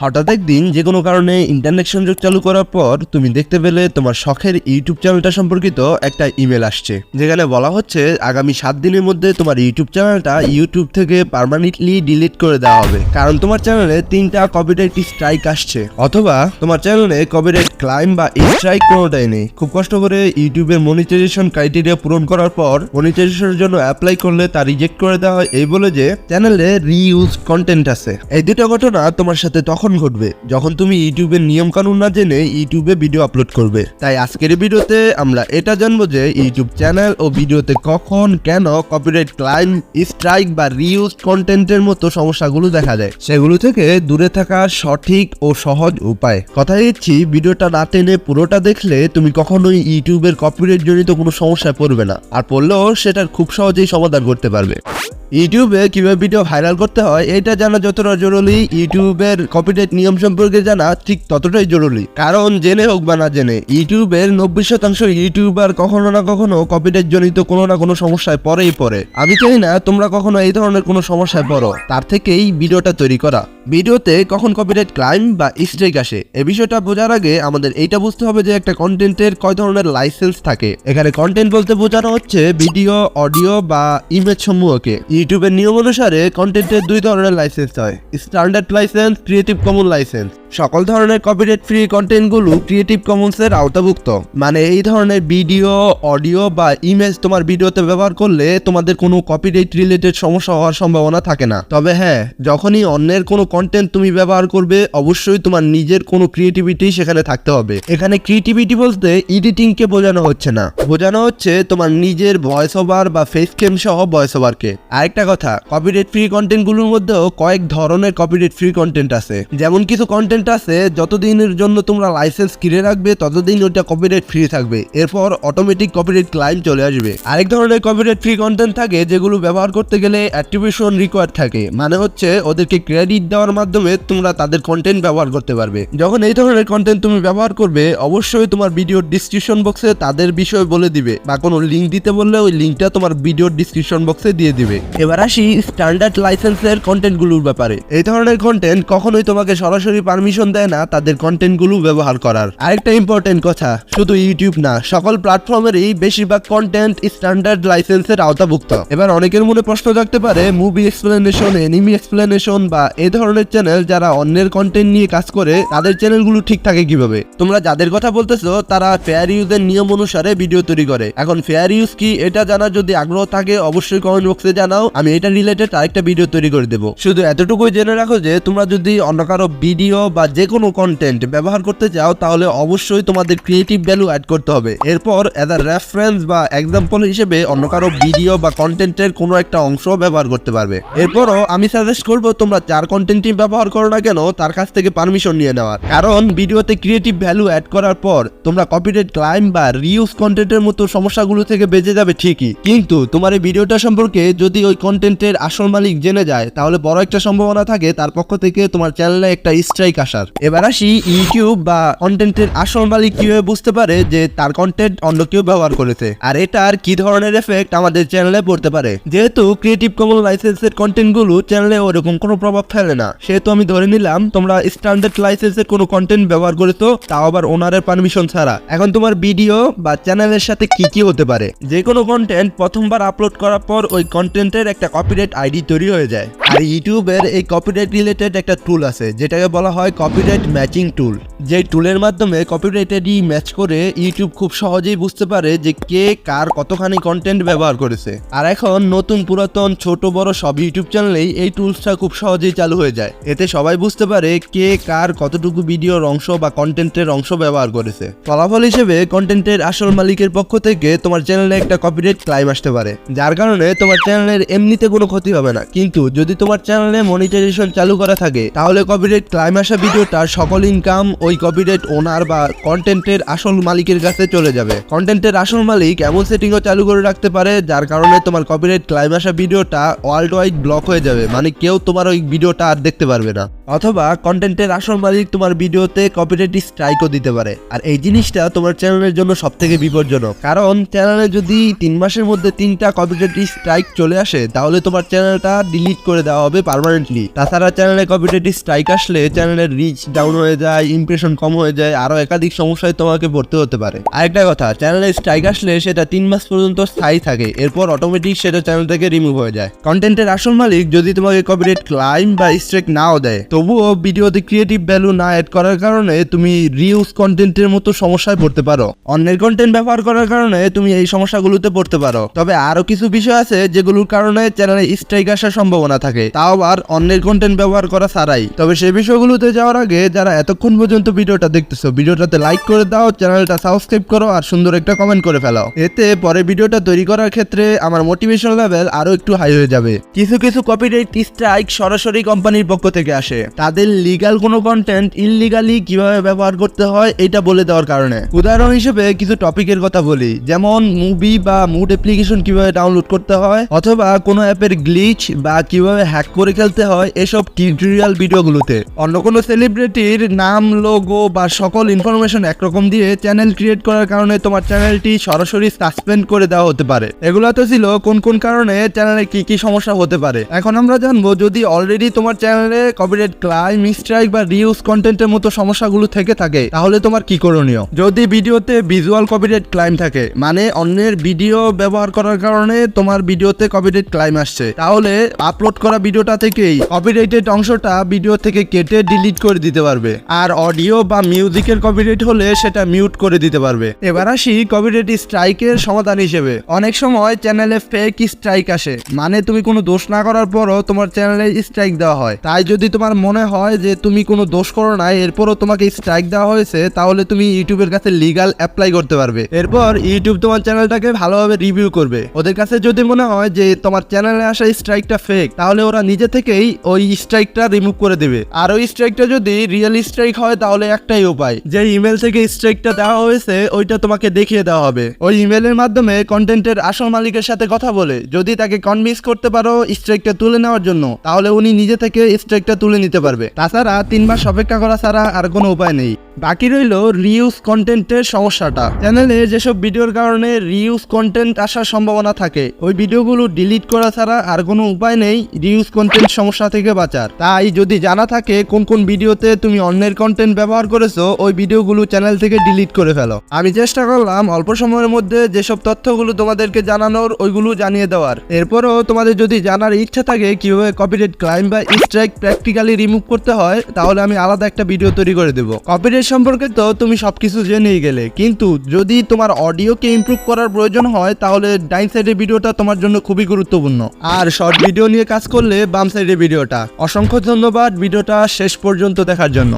হঠাৎ একদিন যে কোনো কারণে ইন্টারনেট সংযোগ চালু করার পর তুমি দেখতে পেলে তোমার শখের ইউটিউব চ্যানেলটা সম্পর্কিত একটা ইমেল আসছে। যেখানে বলা হচ্ছে আগামী সাত দিনের মধ্যে তোমার ইউটিউব চ্যানেলটা ইউটিউব থেকে পার্মানেন্টলি ডিলিট করে দেওয়া হবে। কারণ তোমার চ্যানেলে তিনটা কপিরাইট স্ট্রাইক আসছে। অথবা তোমার চ্যানেলে কপিরাইট ক্লাইম বা স্ট্রাইক কোনোটাই নেই। খুব কষ্ট করে ইউটিউবের মনিটাইজেশন ক্রাইটেরিয়া পূরণ করার পর মনিটাইজেশনের জন্য অ্যাপ্লাই করলে তা রিজেক্ট করে দেওয়া হয়। এই বলে যে চ্যানেলে রিইউজ কন্টেন্ট আছে। এই দুটো ঘটনা তোমার সাথে তখন ঘটবে? যখন তুমি ইউটিউবের নিয়ম কানুন না জেনে ইউটিউবে ভিডিও আপলোড করবে। তাই আজকের ভিডিওতে আমরা এটা জানব যে ইউটিউব চ্যানেল ও ভিডিওতে কখন, কেন কপিরাইট ক্লাইম স্ট্রাইক বা রিউজ কন্টেন্টের মতো সমস্যাগুলো দেখা যায়। সেগুলো থেকে দূরে থাকার সঠিক ও সহজ উপায়। কথা দিচ্ছি, ভিডিওটা না টেনে পুরোটা দেখলে তুমি কখনোই ইউটিউবের কপিরাইট জনিত কোনো সমস্যায় পড়বে না। আর পড়লেও সেটার খুব সহজেই সমাধান করতে পারবে। ইউটিউবে কীভাবে ভিডিও ভাইরাল করতে হয়, এটা জানা যতটা জরুরি, ইউটিউবের কপিরাইট নিয়ম সম্পর্কে জানা ঠিক ততটাই জরুরি। কারণ জেনে হোক বা না জেনে, ইউটিউবের নব্বই শতাংশ ইউটিউবার কখনো না কখনো কপিরাইট জনিত কোনো না কোনো সমস্যায় পরেই পড়ে। আমি চাই না তোমরা কখনো এই ধরনের কোনো সমস্যায় পড়ো, তার থেকেই ভিডিওটা তৈরি করা। ভিডিওতে কখন কপিরাইট ক্লাইম বা স্ট্রাইক আসে, এ বিষয়টা বোঝার আগে আমাদের এইটা বুঝতে হবে যে একটা কন্টেন্টের কয় ধরনের লাইসেন্স থাকে। এখানে কন্টেন্ট বলতে বোঝানো হচ্ছে ভিডিও অডিও বা ইমেজ সমূহকে। ইউটিউবের নিয়ম অনুসারে কন্টেন্টের দুই ধরনের লাইসেন্স হয় standard license creative common license সকল ধরনের কপিরাইট ফ্রি কন্টেন্টগুলো ক্রিয়েটিভ কমন্সের আওতাভুক্ত। মানে এই ধরনের ভিডিও অডিও বা ইমেজ তোমার ভিডিওতে ব্যবহার করলে তোমাদের কোনো কপিরাইট রিলেটেড সমস্যা হওয়ার সম্ভাবনা থাকে না। তবে হ্যাঁ যখনই অন্যের কোনো কন্টেন্ট তুমি ব্যবহার করবে, অবশ্যই তোমার নিজের কোনো ক্রিয়েটিভিটি সেখানে থাকতে হবে। এখানে ক্রিয়েটিভিটি বলতে এডিটিংকে বোঝানো হচ্ছে না। বোঝানো হচ্ছে তোমার নিজের ভয়েস ওভার বা ফেস ক্যাম সহ ভয়েস ওভারকে আরেকটা কথা কপিরাইট ফ্রি কন্টেন্টগুলোর মধ্যেও কয়েক ধরনের কপিরাইট ফ্রি কন্টেন্ট আছে। যেমন কিছু কন্টেন্ট আছে, যতদিনের জন্য তোমরা লাইসেন্স কিনে রাখবে, ততদিন ওটা কপিরাইট ফ্রি থাকবে। এরপর অটোমেটিক কপিরাইট ক্লাইম চলে আসবে। আরেক ধরনের কপিরাইট ফ্রি কন্টেন্ট থাকে, যেগুলো ব্যবহার করতে গেলে অ্যাক্টিভেশন রিকোয়ার্ড থাকে। মানে হচ্ছে ওদেরকে ক্রেডিট দেওয়ার মাধ্যমে তোমরা তাদের কন্টেন্ট ব্যবহার করতে পারবে। যখন এই ধরনের কন্টেন্ট তুমি ব্যবহার করবে, অবশ্যই তোমার ভিডিওর ডিসক্রিপশন বক্সে তাদের বিষয় বলে দিবে বা কোনো লিঙ্ক দিতে বললে ওই লিঙ্কটা তোমার ভিডিওর ডিসক্রিপশন বক্সে দিয়ে দিবে। এবার আসি স্ট্যান্ডার্ড লাইসেন্সের কন্টেন্টগুলোর ব্যাপারে। এই ধরনের কন্টেন্ট কখনোই তোমাকে সরাসরি পারমিশন দেয় না তাদের কন্টেন্টগুলো ব্যবহার করার। আরেকটা ইম্পর্টেন্ট কথা, শুধু ইউটিউব না, সকল প্ল্যাটফর্মেরই বেশিরভাগ কন্টেন্ট স্ট্যান্ডার্ড লাইসেন্সের আওতাভুক্ত। এবার অনেকের মনে প্রশ্ন থাকতে পারে মুভি এক্সপ্লেনেশন এনিমি এক্সপ্লেনেশন বা এই ধরনের চ্যানেল যারা অন্যের কন্টেন্ট নিয়ে কাজ করে, তাদের চ্যানেলগুলো ঠিক থাকে কীভাবে? তোমরা যাদের কথা বলতেছো, তারা ফেয়ার ইউজের নিয়ম অনুসারে ভিডিও তৈরি করে। এখন ফেয়ার ইউজ কি, এটা জানার যদি আগ্রহ থাকে, অবশ্যই কমেন্ট বক্সে জানাও। আমি এটা রিলেটেড আরেকটা ভিডিও তৈরি করে দেবো। শুধু এতটুকুই জেনে রাখো যে, তোমরা যদি অন্য কারও ভিডিও বা যে কোনো কন্টেন্ট ব্যবহার করতে চাও, তাহলে অবশ্যই তোমাদের ক্রিয়েটিভ ভ্যালু অ্যাড করতে হবে। এরপর অ্যাজ আ রেফারেন্স বা এক্সাম্পল হিসেবে অন্য কারও ভিডিও বা কন্টেন্টের কোনো একটা অংশ ব্যবহার করতে পারবে। এরপরও আমি সাজেস্ট করব, তোমরা যার কন্টেন্টই ব্যবহার করো না কেন, তার কাছ থেকে পারমিশন নিয়ে নেওয়ার। কারণ ভিডিওতে ক্রিয়েটিভ ভ্যালু অ্যাড করার পর, তোমরা কপিরাইট ক্লাইম বা রিউজ কন্টেন্টের মতো সমস্যাগুলো থেকে বেঁচে যাবে ঠিকই। কিন্তু তোমার এই ভিডিওটা সম্পর্কে যদি ওই কন্টেন্টের আসল মালিক জেনে যায়, তাহলে বড় একটা সম্ভাবনা থাকে, তার পক্ষ থেকে তোমার চ্যানেলে একটা স্ট্রাইক আসার। এবার আসি ইউটিউব বা কন্টেন্টের আসল মালিক কীভাবে বুঝতে পারে যে তার কন্টেন্ট অন্য কেউ ব্যবহার করেছে? আর এটার কি ধরনের এফেক্ট আমাদের চ্যানেলে পড়তে পারে? যেহেতু ক্রিয়েটিভ কমন লাইসেন্সের কন্টেন্টগুলো চ্যানেলে ওরকম কোনো প্রভাব ফেলে না। সেহেতু আমি ধরে নিলাম, তোমরা স্ট্যান্ডার্ড লাইসেন্সের কোনো কন্টেন্ট ব্যবহার করেছ, তাও আবার ওনারের পারমিশন ছাড়া। এখন তোমার ভিডিও বা চ্যানেলের সাথে কি কি হতে পারে? যে কোনো কন্টেন্ট প্রথমবার আপলোড করার পর ওই কন্টেন্টের একটা কপিরাইট আইডি তৈরি হয়ে যায়। আর ইউটিউবের এই কপিরাইট রিলেটেড একটা টুল আছে, যেটাকে বলা হয় কপিরাইট ম্যাচিং টুল যে টুলের মাধ্যমে কপিরাইটেডই ম্যাচ করে ইউটিউব খুব সহজেই বুঝতে পারে যে কে কার কতখানি কন্টেন্ট ব্যবহার করেছে। আর এখন নতুন পুরাতন, ছোট, বড় সব ইউটিউব চ্যানেলেই এই টুলসটা খুব সহজেই চালু হয়ে যায়। এতে সবাই বুঝতে পারে কে কার কতটুকু ভিডিওর অংশ বা কন্টেন্টের অংশ ব্যবহার করেছে। ফলাফল হিসেবে কন্টেন্টের আসল মালিকের পক্ষ থেকে তোমার চ্যানেলে একটা কপিরাইট ক্লাইম আসতে পারে। যার কারণে তোমার চ্যানেলের এমনিতে কোনো ক্ষতি হবে না। কিন্তু যদি তোমার চ্যানেলে মনিটাইজেশন চালু করা থাকে, তাহলে কপিরাইট ক্লাইম আসা ভিডিওটার সকল ইনকাম ওই কপিরাইট ওনার বা কন্টেন্টের আসল মালিকের কাছে চলে যাবে। কন্টেন্টের আসল মালিক এমন সেটিংও চালু করে রাখতে পারে, যার কারণে তোমার কপিরাইট ক্লাইম আসা ভিডিওটা ওয়ার্ল্ড ওয়াইড ব্লক হয়ে যাবে। মানে কেউ তোমার ওই ভিডিওটা আর দেখতে পারবে না। অথবা কন্টেন্টের আসল মালিক তোমার ভিডিওতে কপিরাইট স্ট্রাইকও দিতে পারে। আর এই জিনিসটা তোমার চ্যানেলের জন্য সব থেকে বিপজ্জনক। কারণ চ্যানেলে যদি তিন মাসের মধ্যে তিনটা কপিরাইট স্ট্রাইক চলে আসে, তাহলে তোমার চ্যানেলটা ডিলিট করে দেওয়া হবে পারমানেন্টলি তাছাড়া চ্যানেলে কপিরাইট স্ট্রাইক আসলে চ্যানেলের রিচ ডাউন হয়ে যায় ইমপ্রেশন কম হয়ে যায় আরও একাধিক সমস্যায় তোমাকে পড়তে হতে পারে। আরেকটা কথা চ্যানেলে স্ট্রাইক আসলে সেটা তিন মাস পর্যন্ত স্থায়ী থাকে, এরপর অটোমেটিক সেটা চ্যানেল থেকে রিমুভ হয়ে যায়। কন্টেন্টের আসল মালিক যদি তোমাকে কপিরাইট ক্লাইম বা স্ট্রাইক নাও দেয় তবুও ভিডিওতে ক্রিয়েটিভ ভ্যালু না অ্যাড করার কারণে তুমি রিউজ কন্টেন্টের মতো সমস্যায় পড়তে পারো। অন্যের কন্টেন্ট ব্যবহার করার কারণে তুমি এই সমস্যাগুলোতে পড়তে পারো। তবে আরও কিছু বিষয় আছে যেগুলোর কারণে চ্যানেলে স্ট্রাইক আসার সম্ভাবনা থাকে। তাও আবার অন্যের কন্টেন্ট ব্যবহার করা ছাড়াই। তবে সেই বিষয়গুলোতে যাওয়ার আগে যারা এতক্ষণ পর্যন্ত ভিডিওটা দেখতেছো, ভিডিওটাতে লাইক করে দাও চ্যানেলটা সাবস্ক্রাইব করো আর সুন্দর একটা কমেন্ট করে ফেলাও এতে পরে ভিডিওটা তৈরি করার ক্ষেত্রে আমার মোটিভেশন লেভেল আরও একটু হাই হয়ে যাবে। কিছু কিছু কপিরাইট স্ট্রাইক সরাসরি কোম্পানির পক্ষ থেকে আসে। তাদের লিগাল কোনো কন্টেন্ট ইললিগালি কীভাবে ব্যবহার করতে হয়, এটা বলে দেওয়ার কারণে। উদাহরণ হিসেবে কিছু টপিকের কথা বলি, যেমন মুভি বা মুড অ্যাপ্লিকেশন কীভাবে ডাউনলোড করতে হয়, অথবা কোনো অ্যাপের গ্লিচ বা কীভাবে হ্যাক করে খেলতে হয়, এসব টিউটোরিয়াল ভিডিওগুলোতে অন্য কোনো সেলিব্রিটির নাম লোগো বা সকল ইনফরমেশন একরকম দিয়ে চ্যানেল ক্রিয়েট করার কারণে তোমার চ্যানেলটি সরাসরি সাসপেন্ড করে দেওয়া হতে পারে। এগুলো তো ছিল কোন কোন কারণে চ্যানেলে কি কি সমস্যা হতে পারে। এখন আমরা জানব, যদি অলরেডি তোমার চ্যানেলে কপিরাইট ক্লাইম স্ট্রাইক বা রিউজ কন্টেন্টের মতো সমস্যাগুলো থেকে থাকে, তাহলে তোমার কি করণীয়? যদি ভিডিওতে ভিজুয়াল কপিরাইট ক্লাইম থাকে মানে অন্যের ভিডিও ব্যবহার করার কারণে তোমার ভিডিওতে কপিরাইট ক্লাইম আসছে, তাহলে আপলোড করা ভিডিওটা থেকেই কপিরাইটেড অংশটা ভিডিও থেকে কেটে ডিলিট করে দিতে পারবে, আর অডিও বা মিউজিকের কপিরাইট হলে সেটা মিউট করে দিতে পারবে। এবার আসি কপিরাইট স্ট্রাইকের সমাধান হিসেবে। অনেক সময় চ্যানেলে ফেক স্ট্রাইক আসে মানে তুমি কোনো দোষ না করার পরও তোমার চ্যানেলে স্ট্রাইক দেওয়া হয়, তাই যদি তোমার মনে হয় যে তুমি কোনো দোষ করো না এরপরও তোমাকে স্ট্রাইক দেওয়া হয়েছে, তাহলে তুমি ইউটিউবের কাছে লিগাল অ্যাপ্লাই করতে পারবে। এরপর ইউটিউব তোমার চ্যানেলটাকে ভালোভাবে রিভিউ করবে। ওদের কাছে যদি মনে হয় যে তোমার চ্যানেলে আসা স্ট্রাইকটা ফেক তাহলে ওরা নিজে থেকেই ওই স্ট্রাইকটা রিমুভ করে দেবে। আর ওই স্ট্রাইকটা যদি রিয়েল স্ট্রাইক হয়, তাহলে একটাই উপায়, যে ইমেল থেকে স্ট্রাইকটা দেওয়া হয়েছে, ওইটা তোমাকে দেখিয়ে দেওয়া হবে। ওই ইমেলের মাধ্যমে কন্টেন্টের আসল মালিকের সাথে কথা বলে। যদি তাকে কনভিন্স করতে পারো স্ট্রাইকটা তুলে নেওয়ার জন্য, তাহলে উনি নিজে থেকে স্ট্রাইকটা তুলে নিতে পারবে। তাছাড়া তিন মাস অপেক্ষা করা ছাড়া আর কোনো উপায় নেই। বাকি রইল রিউজ কন্টেন্টের সমস্যাটা। চ্যানেলে যেসব ভিডিওর কারণে রিউজ কন্টেন্ট আসার সম্ভাবনা থাকে, ওই ভিডিওগুলো ডিলিট করা ছাড়া আর কোনো উপায় নেই রিউজ কন্টেন্ট সমস্যা থেকে বাঁচার। তাই যদি জানা থাকে কোন কোন ভিডিওতে তুমি অন্যের কন্টেন্ট ব্যবহার করেছ, ওই ভিডিওগুলো চ্যানেল থেকে ডিলিট করে ফেলো। আমি চেষ্টা করলাম অল্প সময়ের মধ্যে যেসব তথ্যগুলো তোমাদেরকে জানানোর, ওইগুলো জানিয়ে দেওয়ার। এরপরও তোমাদের যদি জানার ইচ্ছা থাকে কীভাবে কপিরাইট ক্লাইম বা স্ট্রাইক প্র্যাকটিক্যালি রিমুভ করতে হয়, তাহলে আমি আলাদা একটা ভিডিও তৈরি করে দেবো। কপিরাইট সম্পর্কে তো তুমি সব কিছু জেনেই গেলে। কিন্তু যদি তোমার অডিওকে ইম্প্রুভ করার প্রয়োজন হয়, তাহলে ডাইন সাইডের ভিডিওটা তোমার জন্য খুবই গুরুত্বপূর্ণ। আর শর্ট ভিডিও নিয়ে কাজ করলে বাম সাইডের ভিডিওটা। অসংখ্য ধন্যবাদ ভিডিওটা শেষ পর্যন্ত দেখার জন্য।